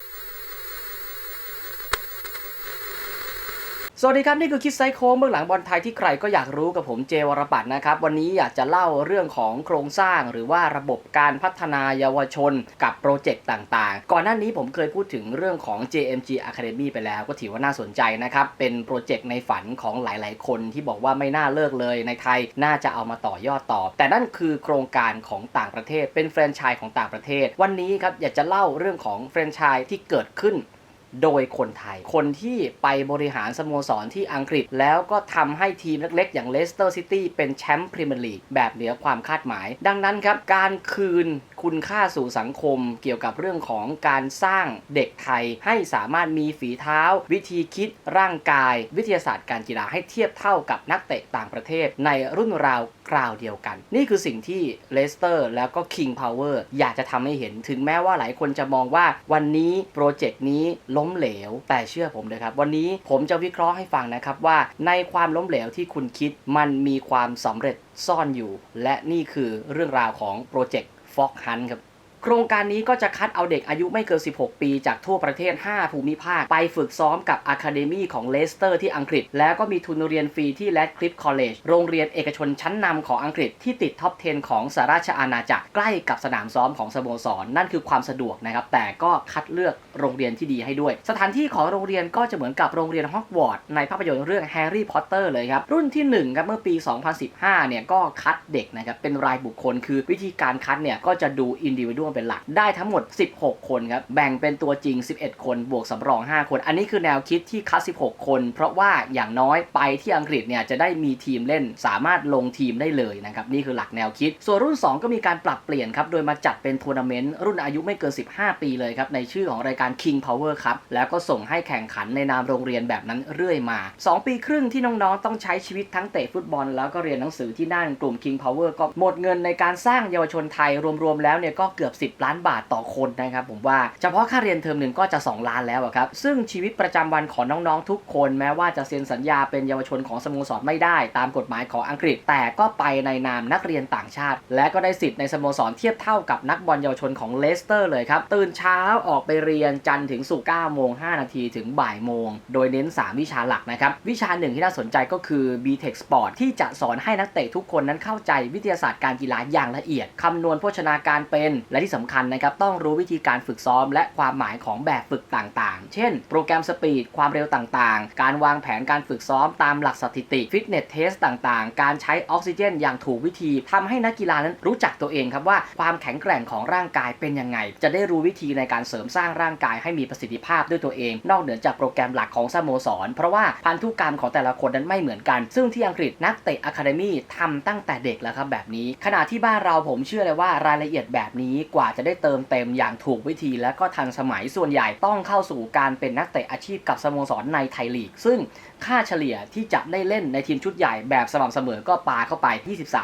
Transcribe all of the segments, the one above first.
you สวัสดีครับ นี่คือคิดไซโค้งเบื้องหลังบอลไทยที่ใครก็อยากรู้กับผมเจวรปัตน์นะครับ วันนี้อยากจะเล่าเรื่องของโครงสร้างหรือว่าระบบการพัฒนาเยาวชนกับโปรเจกต์ต่างๆ ก่อนหน้านี้ผมเคยพูดถึงเรื่องของ JMG Academy ไปแล้วก็ถือว่าน่าสนใจนะครับ เป็นโปรเจกต์ในฝันของหลายๆ คนที่บอกว่าไม่น่าเลิกเลยในไทยน่าจะเอามาต่อยอดต่อ แต่นั่นคือโครงการของต่างประเทศ เป็นแฟรนไชส์ของต่างประเทศ วันนี้ครับอยากจะเล่าเรื่องของแฟรนไชส์ที่เกิดขึ้น โดยคนไทย คนที่ไปบริหารสโมสรที่อังกฤษ แล้วก็ทำให้ทีมเล็กๆ อย่างเลสเตอร์ซิตี้เป็นแชมป์พรีเมียร์ลีกแบบเหนือความคาดหมาย ดังนั้นครับ การคืนคุณค่าสู่สังคม เกี่ยวกับเรื่องของการสร้างเด็กไทย ให้สามารถมีฝีเท้า วิธีคิดร่างกาย วิทยาศาสตร์การกีฬาให้เทียบเท่ากับนักเตะต่างประเทศ ในรุ่นราวคราวเดียวกัน นี่คือสิ่งที่เลสเตอร์แล้วก็ King Power อยากจะทำให้เห็นถึงแม้ว่าหลายคนจะมองว่าวันนี้โปรเจกต์นี้ล้มเหลว แต่เชื่อผมเลยครับ วันนี้ผมจะวิเคราะห์ให้ฟังนะครับว่าในความล้มเหลวที่คุณคิดมันมีความสำเร็จซ่อนอยู่ และนี่คือเรื่องราวของโปรเจกต์ ฟอกฮันครับ โครงการนี้ก็จะคัดเอาเด็กอายุไม่เกิน 16 ปีจากทั่วประเทศ 5 ภูมิภาค ไปฝึกซ้อมกับอะคาเดมีของเลสเตอร์ที่อังกฤษ แล้วก็มีทุนเรียนฟรีที่ Radcliffe College โรงเรียนเอกชนชั้นนำของอังกฤษที่ติดท็อป 10 ของสหราชอาณาจักร ใกล้กับสนามซ้อมของสโมสรนั่นคือความสะดวกนะครับ แต่ก็คัดเลือกโรงเรียนที่ดีให้ด้วย สถานที่ของโรงเรียนก็จะเหมือนกับโรงเรียนฮอกวอตส์ในภาพยนตร์เรื่องแฮร์รี่พอตเตอร์เลยครับรุ่นที่1ครับเมื่อปี 2015เนี่ยก็คัดเด็กนะครับเป็นรายบุคคลคือวิธีการคัดเนี่ยก็จะดูอินดิวิดวเป็นหลักได้ทั้งหมด 16 คนครับแบ่งเป็นตัวจริง 11 คนบวกสำรอง 5 คน อันนี้คือแนวคิดที่คัด 16 คน เพราะว่าอย่างน้อยไปที่อังกฤษเนี่ยจะได้มีทีมเล่นสามารถลงทีมได้เลยนะครับนี่คือหลักแนวคิด ส่วนรุ่น 2 ก็มีการปรับเปลี่ยนครับโดยมาจัดเป็นทัวร์นาเมนต์รุ่นอายุไม่เกิน 15 ปีเลยครับในชื่อของรายการ King Power ครับแล้วก็ส่งให้แข่งขันในนามโรงเรียนแบบนั้นเรื่อยมา 2 ปีครึ่งที่น้องๆต้องใช้ชีวิตทั้งเตะฟุตบอล แล้วก็เรียนหนังสือที่นั่นกลุ่ม King Power ก็หมดเงินในการสร้างเยาวชนไทยรวมๆแล้วเนี่ยก็เกือบ10 ล้านบาทต่อคนนะครับผมว่าเฉพาะค่าเรียนเทอมหนึ่งก็จะ 2 ล้านแล้วครับซึ่งชีวิตประจำวันของน้องๆทุกคนแม้ว่าจะเซ็นสัญญาเป็นเยาวชนของสโมสรไม่ได้ ตามกฎหมายของอังกฤษ แต่ก็ไปในนามนักเรียนต่างชาติ และก็ได้สิทธิ์ในสโมสรเทียบเท่ากับนักบอลเยาวชนของเลสเตอร์เลยครับตื่นเช้าออกไปเรียนจันทร์ถึงศุก9โมง5นาทีถึงบ่ายโมง โดยเน้น 3 วิชาหลักนะครับ วิชาหนึ่งที่น่าสนใจก็คือ BTEC Sport ที่จะสอนให้นักเตะทุกคนนั้นเข้าใจวิทยาศาสตร์การกีฬาอย่างละเอียดคำนวณโภชนาการเป็นและที่สำคัญนะครับต้องรู้วิธีการฝึกซ้อม และความหมายของแบบฝึกต่างๆ เช่น โปรแกรมสปีดความเร็วต่างๆ การวางแผนการฝึกซ้อมตามหลักสถิติฟิตเนสเทสต่างๆ การใช้ออกซิเจนอย่างถูกวิธีทำให้นักกีฬานั้นรู้จักตัวเองครับว่าความแข็งแกร่งของร่างกายเป็นยังไง จะได้รู้วิธีในการเสริมสร้างร่างกายให้มีประสิทธิภาพด้วยตัวเอง นอกเหนือจากโปรแกรมหลักของสโมสร เพราะว่าพันธุกรรมของแต่ละคนนั้นไม่เหมือนกัน ซึ่งที่อังกฤษนักเตะอะคาเดมี่ทำตั้งแต่เด็กแล้วครับแบบนี้ ขณะที่บ้านเราผมเชื่อเลยว่ารายละเอียดแบบนี้กว่าจะได้เติมเต็มอย่างถูกวิธีและก็ทันสมัยส่วนใหญ่ต้องเข้าสู่การเป็นนักเตะอาชีพกับสโมสรในไทยลีก ซึ่งค่าเฉลี่ยที่จะได้เล่นในทีมชุดใหญ่แบบสม่ำเสมอก็ปาเข้าไป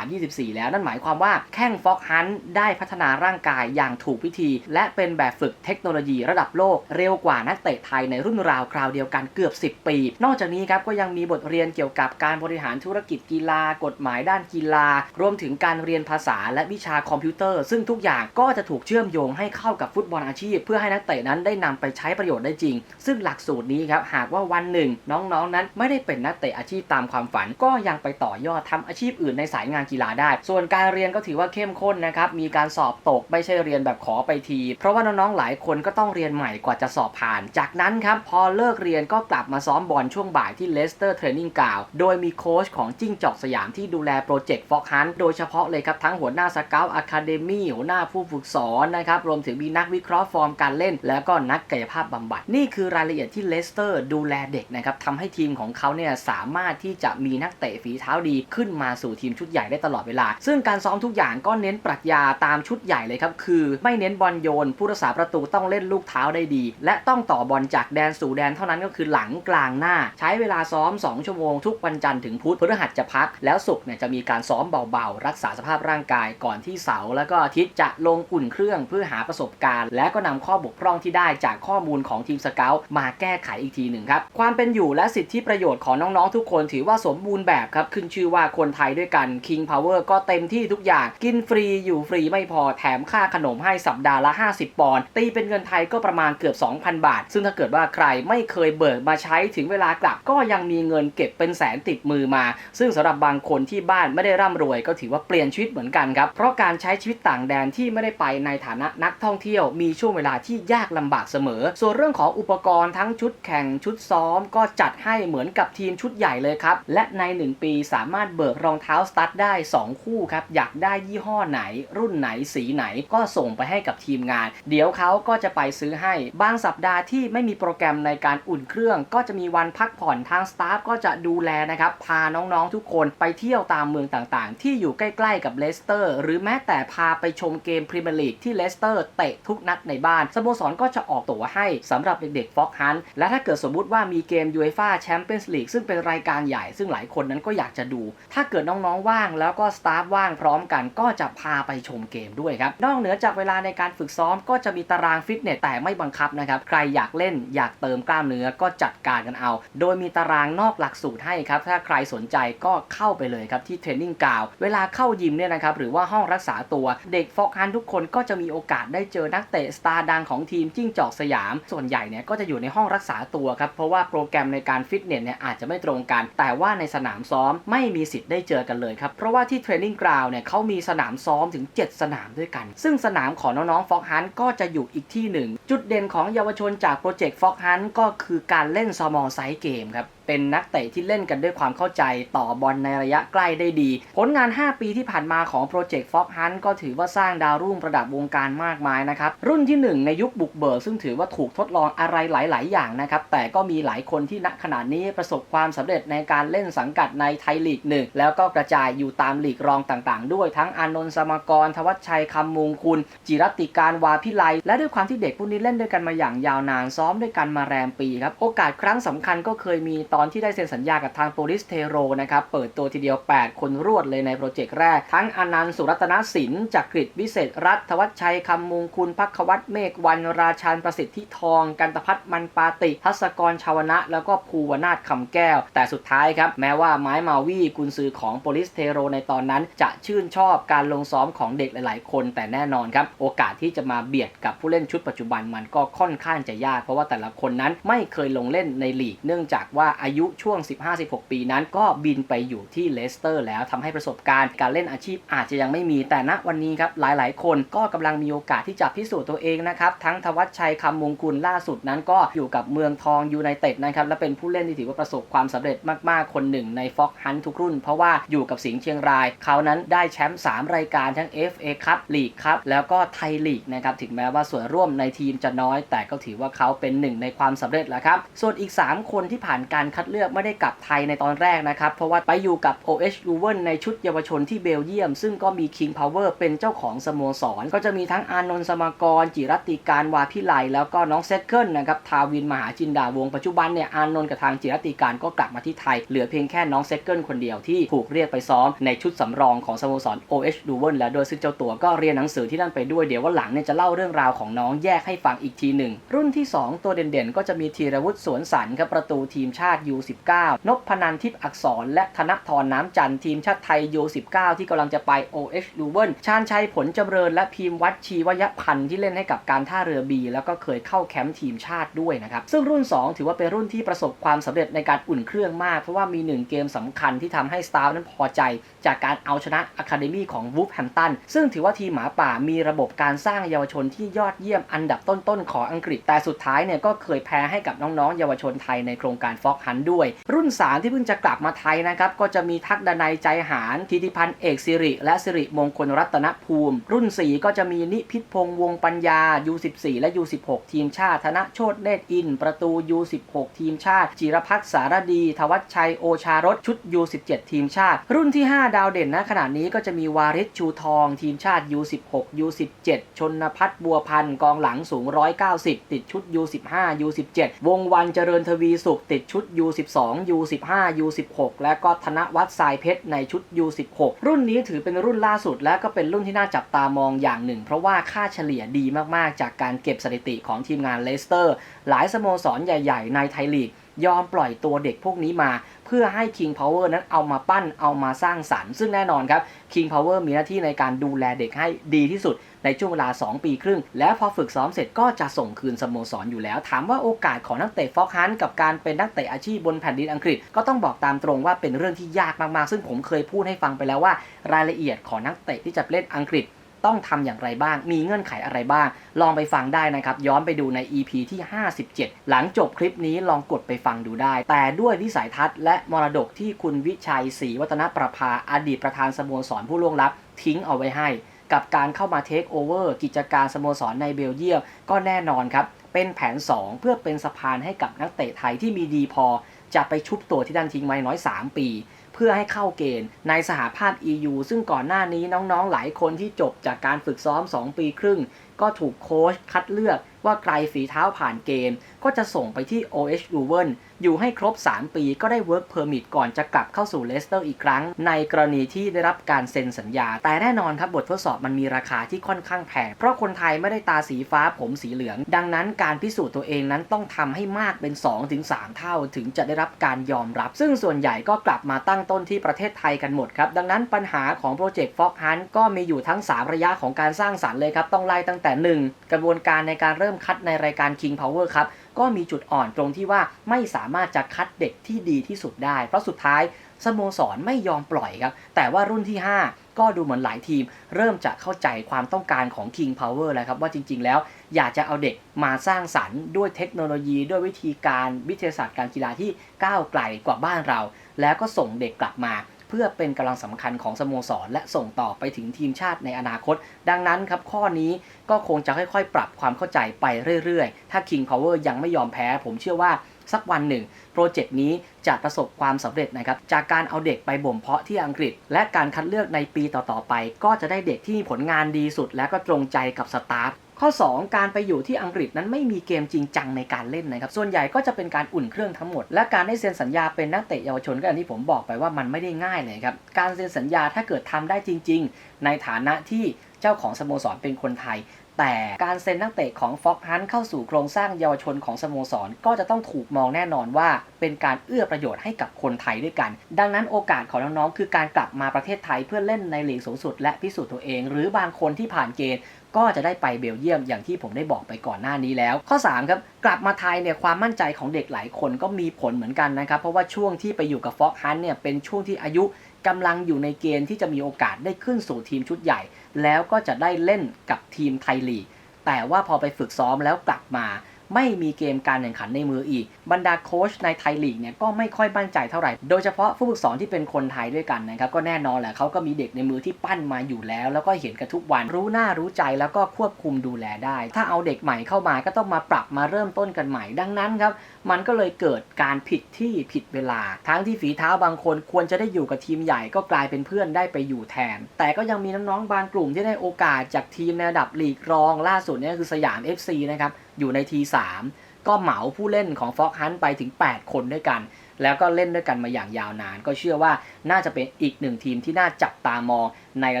23-24 แล้วนั่นหมายความว่าแข้งฟ็อกฮันได้พัฒนาร่างกายอย่างถูกวิธี และเป็นแบบฝึกเทคโนโลยีระดับโลก เร็วกว่านักเตะไทยในรุ่นราวคราวเดียวกันเกือบ 10 ปี นอกจากนี้ครับก็ยังมีบทเรียนเกี่ยวกับการบริหารธุรกิจกีฬา กฎหมายด้านกีฬา รวมถึงการเรียนภาษาและวิชาคอมพิวเตอร์ ซึ่งทุกอย่างก็จะถูกเชื่อมโยงให้เข้ากับฟุตบอลอาชีพ เพื่อให้นักเตะนั้นได้นำไปใช้ประโยชน์ได้จริง ซึ่งหลักสูตรนี้ครับหากว่าวันหนึ่ง น้องๆนั้นไม่ได้เป็นนักเตะอาชีพตามความฝัน ก็ยังไปต่อยอดทำอาชีพอื่นในสายงานกีฬาได้ ส่วนการเรียนก็ถือว่าเข้มข้นนะครับ มีการสอบตกไม่ใช่เรียนแบบขอไปที เพราะว่าน้องๆหลายคนก็ต้องเรียนใหม่กว่าจะสอบผ่าน จากนั้นครับพอเลิกเรียนก็กลับมาซ้อมบอลช่วงบ่ายที่เลสเตอร์เทรนนิ่งกาวโดยมีโค้ชของจิ้งจอกสยามที่ดูแลโปรเจกต์ฟอกฮันโดยเฉพาะเลยครับทั้งหัวหน้าสเกลอะคาเดมี่หัวหน้าผู้ฝึกสอนนะครับรวมถึงมีนักวิเคราะห์ฟอร์มการเล่น แล้วก็นักกายภาพบำบัดนี่คือรายละเอียดที่เลสเตอร์ดูแลเด็กนะครับทำให้ทีมของเขาเนี่ยสามารถที่จะมีนักเตะฝีเท้าดีขึ้นมาสู่ทีมชุดใหญ่ได้ตลอดเวลา ซึ่งการซ้อมทุกอย่างก็เน้นปรัชญาตามชุดใหญ่เลยครับ คือไม่เน้นบอลโยน ผู้รักษาประตูต้องเล่นลูกเท้าได้ดี และต้องต่อบอลจากแดนสู่แดนเท่านั้นก็คือหลังกลางหน้า ใช้เวลาซ้อม 2 ชั่วโมงทุกวันจันทร์ถึงพุธพฤหัสจะพัก แล้วศุกร์เนี่ยจะมีการซ้อมเบาๆ รักษาสภาพร่างกายก่อนที่เสาร์แล้วก็อาทิตย์จะลงอุ่นอุ่นเครื่องเพื่อหาประสบการณ์ และก็นำข้อบกพร่องที่ได้จากข้อมูลของทีมสเกลมาแก้ไขอีกทีหนึ่งครับความเป็นอยู่และสิทธิประโยชน์ของน้องๆทุกคนถือว่าสมบูรณ์แบบครับ ขึ้นชื่อว่าคนไทยด้วยกัน King Power ก็เต็มที่ทุกอย่างกินฟรีอยู่ฟรีไม่พอแถมค่าขนมให้สัปดาห์ละ 50 ปอนด์ตีเป็นเงินไทยก็ประมาณเกือบ 2,000 บาท ซึ่งถ้าเกิดว่าใครไม่เคยเบิกมาใช้ถึงเวลากลับ ก็ยังมีเงินเก็บเป็นแสนติดมือมา ซึ่งสำหรับบางคนที่บ้านไม่ได้ร่ำรวย ก็ถือว่าเปลี่ยนชีวิตเหมือนกันครับเพราะการใช้ชีวิตต่างแดนที่ไม่ได้ไปในฐานะนักท่องเที่ยวมีช่วงเวลาที่ยากลำบากเสมอ ส่วนเรื่องของอุปกรณ์ทั้งชุดแข่งชุดซ้อมก็จัดให้เหมือนกับทีมชุดใหญ่เลยครับ และใน 1 ปีสามารถเบิกรองเท้าสตั๊ดได้ 2 คู่ครับ อยากได้ยี่ห้อไหน รุ่นไหนสีไหนก็ส่งไปให้กับทีมงาน เดี๋ยวเขาก็จะไปซื้อให้ บางสัปดาห์ที่ไม่มีโปรแกรมในการอุ่นเครื่อง ก็จะมีวันพักผ่อนทางสตาฟก็จะดูแลนะครับ พาน้องๆทุกคนไปเที่ยวตามเมืองต่างๆ ที่อยู่ใกล้ๆกับเลสเตอร์ หรือแม้แต่พาไปชมเกมพรีเมียร์ลีกที่เลสเตอร์เตะทุกนัดในบ้านสโมสรก็จะออกตั๋วให้สำหรับเด็กๆฟ็อกฮันและถ้าเกิดสมมุติว่ามีเกมยูเอฟ่าแชมเปี้ยนส์ลีกซึ่งเป็นรายการใหญ่ซึ่งหลายคนนั้นก็อยากจะดู ถ้าเกิดน้องๆว่างแล้วก็สตาฟว่างพร้อมกันก็จะพาไปชมเกมด้วยครับ นอกเหนือจากเวลาในการฝึกซ้อมก็จะมีตารางฟิตเนสแต่ไม่บังคับนะครับ ใครอยากเล่นอยากเติมกล้ามเนื้อก็จัดการกันเอา โดยมีตารางนอกหลักสูตรให้ครับ ถ้าใครสนใจก็เข้าไปเลยครับที่เทรนนิ่งกาว เวลาเข้ายิมเนี่ยนะครับหรือว่าห้องรักษาตัวเด็กฟอกฮันทุกคนก็จะมีโอกาสได้เจอนักเตะสตาร์ดังของทีมจิ้งจอกสยาม ส่วนใหญ่เนี่ยก็จะอยู่ในห้องรักษาตัวครับเพราะว่าโปรแกรมในการฟิตเนสเนี่ยอาจจะไม่ตรงกัน แต่ว่าในสนามซ้อมไม่มีสิทธิ์ได้เจอกันเลยครับ เพราะว่าที่เทรนนิ่งกราวเนี่ยเขามีสนามซ้อมถึง 7 สนามด้วยกัน ซึ่งสนามของน้องๆฟอกฮันก็จะอยู่อีกที่หนึ่ง จุดเด่นของเยาวชนจากโปรเจกต์ฟอกฮันก็คือการเล่นสมอลไซส์เกมครับ เป็นนักเตะที่เล่นกันด้วยความเข้าใจต่อบอลในระยะใกล้ได้ดี ผลงาน 5 ปีที่ผ่านมาของโปรเจกต์ฟ็อกฮันก็ถือว่าสร้างดาวรุ่งประดับวงการมากมายนะครับ รุ่นที่ 1 ในยุคบุกเบิกซึ่งถือว่าถูกทดลองอะไรหลาย ๆ อย่างนะครับ แต่ก็มีหลายคนที่ณขณะนี้ประสบความสำเร็จในการเล่นสังกัดในไทยลีกหนึ่งแล้วก็กระจายอยู่ตามลีกรองต่าง ๆ ด้วยทั้งอานนท์สมกร ทวัชชัยคำมุงคุณ จิรติการวาพิไลและด้วยความที่เด็กพวกนี้เล่นด้วยกันมาอย่างยาวนานซ้อมด้วยกันมาแรมปีครับโอกาสครั้งสำคัญก็เคยมีตอนที่ได้เซ็นสัญญากับทางโปลิสเทโรนะครับเปิดตัวทีเดียว 8 คนรวดเลยในโปรเจกต์แรก ทั้งอนันต์สุรัตนสินจักริดวิเศษรัตน์ทวัชชัยคำมุงคุณพักวัตเมฆวันราชันประสิทธิทอง กันตพัฒน์มันปาติทัศกรชาวนะ แล้วก็ภูวนาถคำแก้ว แต่สุดท้ายครับ แม้ว่าไม้มาวีกุนซือของโปลิสเทโรในตอนนั้น จะชื่นชอบการลงซ้อมของเด็กหลาย ๆ คน แต่แน่นอนครับ โอกาสที่จะมาเบียดกับผู้เล่นชุดปัจจุบันมันก็ค่อนข้างจะยาก เพราะว่าแต่ละคนนั้นไม่เคยลงเล่นในลีก เนื่องจากว่าอายุช่วง 15-16 ปีนั้น ก็บินไปอยู่ที่เลสเตอร์ แล้วทำให้ประสบการณ์การเล่นอาชีพอาจจะยังไม่มีแต่ณวันนี้ครับหลาย ๆ คนก็กำลังมีโอกาสที่จะพิสูจน์ตัวเองนะครับทั้งทวัชชัยคำมงกุลล่าสุดนั้นก็อยู่กับเมืองทองยูไนเต็ดนะครับและเป็นผู้เล่นที่ถือว่าประสบความสำเร็จมาก ๆ คนหนึ่งในฟ็อกฮันทุกรุ่น เพราะว่าอยู่กับสิงห์เชียงราย เขานั้นได้แชมป์3รายการทั้ง FA คัพลีกครับแล้วก็ไทยลีกนะครับถึงแม้ว่าส่วนร่วมในทีมจะน้อย แต่ก็ถือว่าเขาเป็นหนึ่งในความสำเร็จแล้วครับส่วนอีก 3 คนที่ผ่านการคัดเลือกไม่ได้กลับไทยในตอนแรกนะครับ เพราะว่าไปอยู่กับ OH l u v e n ในชุดเยาวชนที่เบลเยียม ซึ่งก็มี King Power เป็นเจ้าของสโมสร ก็จะมีทั้งอานนท์สมากร จิรัติการวาพิไลแล้วก็น้องเซตเคิลนะครับทาวินมหาจินดาวงปัจจุบันเนี่ยอานนท์กับทางจิรัติการก็กลับมาที่ไทย เหลือเพียงแค่น้องเซตเคิลคนเดียวที่ถูกเรียกไปซ้อมในชุดสำรองของสโมสร OH l u v e n แล้วโดยซึ่งเจ้าตัวก็เรียนหนังสือที่นั่นไปด้วยเดี๋ยวว่าหลังเนี่ยจะเล่าเรื่องราวของน้องแยกให้ฟังอีกทีหนึ่งรุ่นที่ 2 ตัวเด่นๆ ก็จะมีธีรวุฒิสวนสันครับประตูทีมชาติ U19 นพพนันทิพย์อักษร และธนทรน้ำจันทร์ทีมชาติไทย U19 ที่กำลังจะไป OH l u v e n ชาญชัยผลจำเริญ และพีมวัดชีวยพันธ์ที่เล่นให้กับการท่าเรือบี แล้วก็เคยเข้าแคมป์ทีมชาติด้วยนะครับ ซึ่งรุ่น 2 ถือว่าเป็นรุ่นที่ประสบความสำเร็จในการอุ่นเครื่องมาก เพราะว่ามี 1 เกมสำคัญที่ทำให้สตาร์นั้นพอใจ จากการเอาชนะอะคาเดมี่ของวูฟแฮมตันซึ่งถือว่าทีมหมาป่ามีระบบการสร้างเยาวชนที่ยอดเยี่ยมอันดับต้นๆของอังกฤษแต่สุดท้ายเนี่ยก็เคยแพ้ให้กับน้องๆ เยาวชนไทยในโครงการฟอกฮันด้วย รุ่น 3 ที่เพิ่งจะกลับมาไทยนะครับก็จะมีทักดนัยใจหารทิติพันธ์เอกสิริ และสิริมงคลรัตนภูมิ รุ่น 4 ก็จะมีนิพิษพงษ์วงปัญญา U14 และ U16 ทีมชาติธนโชตเนตรอิน ประตู U16 ทีมชาติ จิรพัฒสารดี ทวัชชัยโอชารสชุด U17 ทีมชาติ รุ่นที่ 5 ดาวเด่นณขณะนี้ก็จะมีวาริศชูทอง ทีมชาติ U16 U17 ชนพัฒน์บัวพันธ์กองหลังสูง 190 ติดชุด U15 U17 วงวันเจริญทวีสุขติดชุด U12 U15 U16 และก็ธนวัฒน์สายเพชรในชุด U16 รุ่นนี้ถือเป็นรุ่นล่าสุด และก็เป็นรุ่นที่น่าจับตามองอย่างหนึ่ง เพราะว่าค่าเฉลี่ยดีมากๆ จากการเก็บสถิติของทีมงานเลสเตอร์ หลายสโมสรใหญ่ ๆ ในไทยลีกยอมปล่อยตัวเด็กพวกนี้มา เพื่อให้ King Power นั้นเอามาปั้นเอามาสร้างสรรค์ ซึ่งแน่นอนครับ King Power มีหน้าที่ในการดูแลเด็กให้ดีที่สุด ในช่วงเวลา 2 ปีครึ่ง แล้วพอฝึกซ้อมเสร็จก็จะส่งคืนสโมสรอยู่แล้ว ถามว่าโอกาสของนักเตะฟอกฮันกับการเป็นนักเตะอาชีพบนแผ่นดินอังกฤษ ก็ต้องบอกตามตรงว่าเป็นเรื่องที่ยากมากๆ ซึ่งผมเคยพูดให้ฟังไปแล้วว่า รายละเอียดของนักเตะที่จะเล่นอังกฤษต้องทำอย่างไรบ้าง มีเงื่อนไขอะไรบ้าง ลองไปฟังได้นะครับ ย้อนไปดูใน EP ที่ 57 หลังจบคลิปนี้ลองกดไปฟังดูได้ แต่ด้วยวิสัยทัศน์และมรดกที่คุณวิชัยศรีวัฒนประภาอดีตประธานสโมสรผู้ล่วงลับทิ้งเอาไว้ให้ กับการเข้ามาเทคโอเวอร์กิจการสโมสรในเบลเยียมก็แน่นอนครับเป็นแผน 2 เพื่อเป็นสะพานให้กับนักเตะไทยที่มีดีพอ จะไปชุบตัวที่ด้านทิ้งไว้น้อย 3 ปี เพื่อให้เข้าเกณฑ์ในสหภาพ EU ซึ่งก่อนหน้านี้น้องๆ หลายคนที่จบจากการฝึกซ้อม 2 ปีครึ่ง ก็ถูกโค้ชคัดเลือกว่าใครฝีเท้าผ่านเกณฑ์ ก็จะส่งไปที่ OH l u v e n อยู่ให้ครบ 3 ปีก็ได้ Work Permit ก่อนจะกลับเข้าสู่เลสเตอร์อีกครั้ง ในกรณีที่ได้รับการเซ็นสัญญา แต่แน่นอนครับบททดสอบมันมีราคาที่ค่อนข้างแพง เพราะคนไทยไม่ได้ตาสีฟ้าผมสีเหลือง ดังนั้นการพิสูจน์ตัวเองนั้นต้องทำให้มากเป็น 2-3 เท่าถึงจะได้รับการยอมรับ ซึ่งส่วนใหญ่ก็กลับมาตั้งต้นที่ประเทศไทยกันหมดครับ ดังนั้นปัญหาของโปรเจกต์ฟอกฮันก็มีอยู่ทั้ง 3 ระยะของการสร้างสรรค์เลยครับต้องไล่ตั้งแต่ 1 กระบวนการในการเริ่มคัดในรายการ King Power ครับก็มีจุดอ่อนตรงที่ว่าไม่สามารถจะคัดเด็กที่ดีที่สุดได้ เพราะสุดท้ายสโมสรไม่ยอมปล่อยครับ แต่ว่ารุ่นที่ 5 ก็ดูเหมือนหลายทีม เริ่มจะเข้าใจความต้องการของ King Power แล้วครับ ว่าจริงๆ แล้วอยากจะเอาเด็กมาสร้างสรรค์ด้วยเทคโนโลยี ด้วยวิธีการวิทยาศาสตร์การกีฬาที่ก้าวไกลกว่าบ้านเรา แล้วก็ส่งเด็กกลับมา เพื่อเป็นกำลังสำคัญของสโมสร และส่งต่อไปถึงทีมชาติในอนาคต ดังนั้นครับข้อนี้ก็คงจะค่อยๆ ปรับความเข้าใจไปเรื่อยๆ ถ้า King Power ยังไม่ยอมแพ้ ผมเชื่อว่าสักวันหนึ่ง โปรเจกต์นี้จะประสบความสำเร็จนะครับ จากการเอาเด็กไปบ่มเพาะที่อังกฤษ และการคัดเลือกในปีต่อๆไป ก็จะได้เด็กที่มีผลงานดีสุด และก็ตรงใจกับสตาฟ ข้อ 2 การไปอยู่ที่อังกฤษนั้นไม่มีเกมจริงจังในการเล่นนะครับ ส่วนใหญ่ก็จะเป็นการอุ่นเครื่องทั้งหมด และการได้เซ็นสัญญาเป็นนักเตะเยาวชนก็อย่างที่ผมบอกไปว่ามันไม่ได้ง่ายเลยครับ การเซ็นสัญญาถ้าเกิดทำได้จริง ๆ ในฐานะที่เจ้าของสโมสรเป็นคนไทย แต่การเซ็นนักเตะของฟ็อกฮันเข้าสู่โครงสร้างเยาวชนของสโมสร ก็จะต้องถูกมองแน่นอนว่า เป็นการเอื้อประโยชน์ให้กับคนไทยด้วยกัน ดังนั้นโอกาสของน้องๆคือการกลับมาประเทศไทยเพื่อเล่นในลีกสูงสุด และพิสูจน์ตัวเอง หรือบางคนที่ผ่านเกณฑ์ก็จะได้ไปเบลเยียมอย่างที่ผมได้บอกไปก่อนหน้านี้แล้ว ข้อ 3 ครับ กลับมาไทยเนี่ยความมั่นใจของเด็กหลายคนก็มีผลเหมือนกันนะครับ เพราะว่าช่วงที่ไปอยู่กับฟ็อกฮันเนี่ยเป็นช่วงที่อายุ กำลังอยู่ในเกณฑ์ที่จะมีโอกาสได้ขึ้นสู่ทีมชุดใหญ่ แล้วก็จะได้เล่นกับทีมไทยลีกแต่ว่าพอไปฝึกซ้อมแล้วกลับมา ไม่มีเกมการแข่งขันในมืออีก บรรดาโค้ชในไทยลีกเนี่ยก็ไม่ค่อยมั่นใจเท่าไหร่ โดยเฉพาะผู้ฝึกสอนที่เป็นคนไทยด้วยกันนะครับก็แน่นอนแหละเขาก็มีเด็กในมือที่ปั้นมาอยู่แล้ว แล้วก็เห็นกันทุกวันรู้หน้ารู้ใจแล้วก็ควบคุมดูแลได้ ถ้าเอาเด็กใหม่เข้ามาก็ต้องมาปรับมาเริ่มต้นกันใหม่ดังนั้นครับมันก็เลยเกิดการผิดที่ผิดเวลา ทั้งที่ฝีเท้าบางคนควรจะได้อยู่กับทีมใหญ่ก็กลายเป็นเพื่อนได้ไปอยู่แทน แต่ก็ยังมีน้องๆบางกลุ่มที่ได้โอกาสจากทีมในระดับลีกรองล่าสุดนี่คือสยาม FC นะครับ อยู่ในทีสามก็เหมาผู้เล่นของฟ็อกฮันไปถึง 8 คนด้วยกัน แล้วก็เล่นด้วยกันมาอย่างยาวนาน ก็เชื่อว่าน่าจะเป็นอีกหนึ่งทีมที่น่าจับตามองในร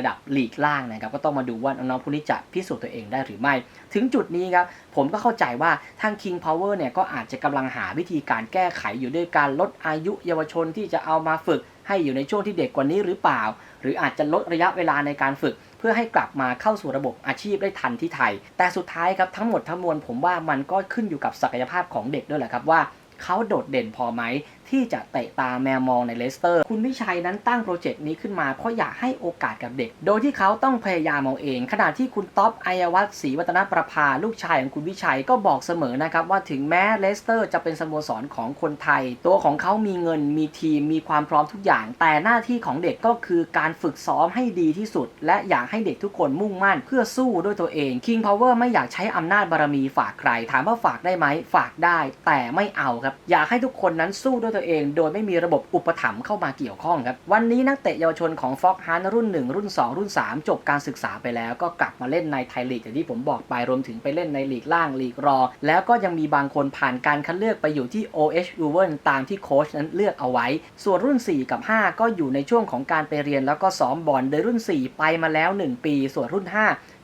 ะดับลีกล่างนะครับ ก็ต้องมาดูว่าน้องๆผู้นี้จะพิสูจน์ตัวเองได้หรือไม่ ถึงจุดนี้ครับผมก็เข้าใจว่าทาง King Power เนี่ยก็อาจจะกำลังหาวิธีการแก้ไขอยู่ด้วยการลดอายุเยาวชนที่จะเอามาฝึกให้อยู่ในช่วงที่เด็กกว่านี้หรือเปล่า หรืออาจจะลดระยะเวลาในการฝึก พื่อให้กลับมาเข้าสู่ระบบอาชีพได้ทันที่ไทย แต่สุดท้ายครับทั้งหมดทั้งมวลผมว่ามันก็ขึ้นอยู่กับศักยภาพของเด็กด้วยแหละครับว่าเขาโดดเด่นพอไหม ที่จะเตะตาแมวมองในเลสเตอร์ คุณวิชัยนั้นตั้งโปรเจกต์นี้ขึ้นมาเพราะอยากให้โอกาสกับเด็ก โดยที่เขาต้องพยายามเอาเอง ขณะที่คุณท็อปอัยวัฒน์ศรีวัฒนประภาลูกชายของคุณวิชัยก็บอกเสมอนะครับว่าถึงแม้เลสเตอร์ จะเป็นสโมสรของคนไทย ตัวของเขามีเงินมีทีมมีความพร้อมทุกอย่าง แต่หน้าที่ของเด็กก็คือการฝึกซ้อมให้ดีที่สุด และอยากให้เด็กทุกคนมุ่งมั่น เพื่อสู้ด้วยตัวเอง King Power ไม่อยากใช้อำนาจบารมีฝากใคร ถามว่าฝากได้ไหมฝากได้ แต่ไม่เอาครับ อยากให้ทุกคนนั้นสู้ด้วยตัวเองโดยไม่มีระบบอุปถัมภ์เข้ามาเกี่ยวข้องครับ วันนี้นักเตะเยาวชนของฟ็อกฮันรุ่น 1 รุ่น 2 รุ่น 3 จบการศึกษาไปแล้ว ก็กลับมาเล่นในไทยลีกอย่างที่ผมบอกไปรวมถึงไปเล่นในลีกล่างลีกรอ แล้วก็ยังมีบางคนผ่านการคัดเลือกไปอยู่ที่ OH u v e n ตามที่โค้ชนั้นเลือกเอาไว้ ส่วนรุ่น 4 กับ 5 ก็อยู่ในช่วงของการไปเรียนแล้วก็ซ้อมบอลโดยรุ่น 4 ไปมาแล้ว 1 ปี ส่วนรุ่น 5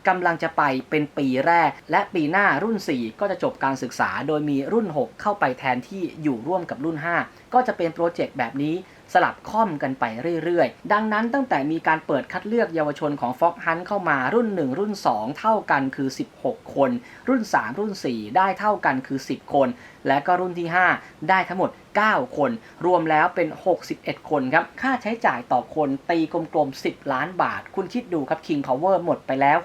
กำลังจะไปเป็นปีแรก และปีหน้ารุ่น 4 ก็จะจบการศึกษา โดยมีรุ่น 6 เข้าไปแทนที่อยู่ร่วมกับรุ่น 5 ก็จะเป็นโปรเจกต์แบบนี้ สลับค่อมกันไปเรื่อยๆ ดังนั้นตั้งแต่มีการเปิดคัดเลือกเยาวชนของฟ็อกฮันเข้ามารุ่น 1 รุ่น 2 เท่ากันคือ 16 คน รุ่น 3 รุ่น 4 ได้เท่ากันคือ 10 คน และก็รุ่นที่ 5 ได้ทั้งหมด 9 คน รวมแล้วเป็น 61 คนครับ ค่าใช้จ่ายต่อคนตีกลมๆ 10 ล้านบาท คุณคิดดูครับ King Power หมดไปแล้ว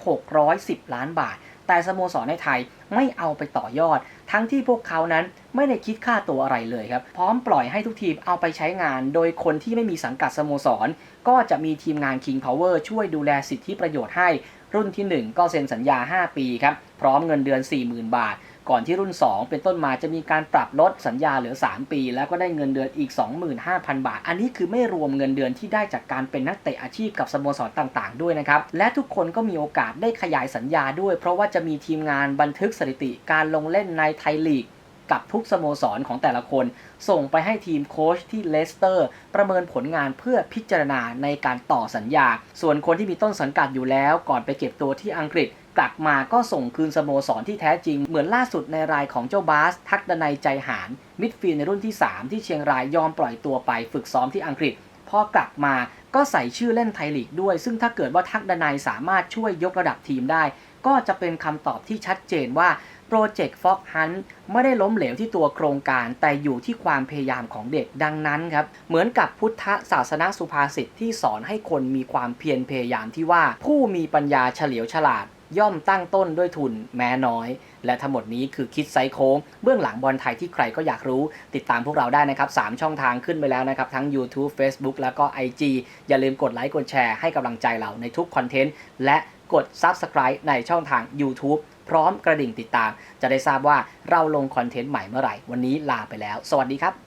610 ล้านบาท แต่สโมสรในไทยไม่เอาไปต่อยอด ทั้งที่พวกเขานั้นไม่ได้คิดค่าตัวอะไรเลยครับ พร้อมปล่อยให้ทุกทีมเอาไปใช้งาน โดยคนที่ไม่มีสังกัดสโมสร ก็จะมีทีมงาน King Power ช่วยดูแลสิทธิประโยชน์ให้ รุ่นที่ 1 ก็เซ็นสัญญา 5 ปีครับ พร้อมเงินเดือน 40,000 บาท ก่อนที่รุ่น 2 เป็นต้นมาจะมีการปรับลดสัญญาเหลือ 3 ปี แล้วก็ได้เงินเดือนอีก 25,000 บาท อันนี้คือไม่รวมเงินเดือนที่ได้จากการเป็นนักเตะอาชีพกับสโมสรต่างๆ ด้วยนะครับ และทุกคนก็มีโอกาสได้ขยายสัญญาด้วย เพราะว่าจะมีทีมงานบันทึกสถิติการลงเล่นในไทยลีกกับทุกสโมสรของแต่ละคน ส่งไปให้ทีมโค้ชที่เลสเตอร์ ประเมินผลงานเพื่อพิจารณาในการต่อสัญญา ส่วนคนที่มีต้นสังกัดอยู่แล้วก่อนไปเก็บตัวที่อังกฤษ กลับมาก็ส่งคืนสโมสรที่แท้จริง เหมือนล่าสุดในรายของเจ้าบาส ทักดนัยใจหารมิดฟิลด์ในรุ่นที่ 3 ที่เชียงรายยอมปล่อยตัวไปฝึกซ้อมที่อังกฤษพอกลับมาก็ใส่ชื่อเล่นไทยลีกด้วย ซึ่งถ้าเกิดว่าทักดนัยสามารถช่วยยกระดับทีมได้ ก็จะเป็นคำตอบที่ชัดเจนว่าโปรเจกต์ฟ็อกฮันไม่ได้ล้มเหลวที่ตัวโครงการ แต่อยู่ที่ความพยายามของเด็กดังนั้นครับ เหมือนกับพุทธศาสนาสุภาษิตที่สอนให้คนมีความเพียรพยายามที่ว่า ผู้มีปัญญาเฉลียวฉลาด ย่อมตั้งต้นด้วยทุนแม้น้อย และทั้งหมดนี้คือคิดไซโค้งเบื้องหลังบอลไทยที่ใครก็อยากรู้ ติดตามพวกเราได้นะครับ 3 ช่องทางขึ้นไปแล้วนะครับ ทั้ง YouTube Facebook แล้วก็ IG อย่าลืมกดไลค์กดแชร์ให้กำลังใจเราในทุกคอนเทนต์ และกด Subscribe ในช่องทาง YouTube พร้อมกระดิ่งติดตาม จะได้ทราบว่าเราลงคอนเทนต์ใหม่เมื่อไหร่ วันนี้ลาไปแล้ว สวัสดีครับ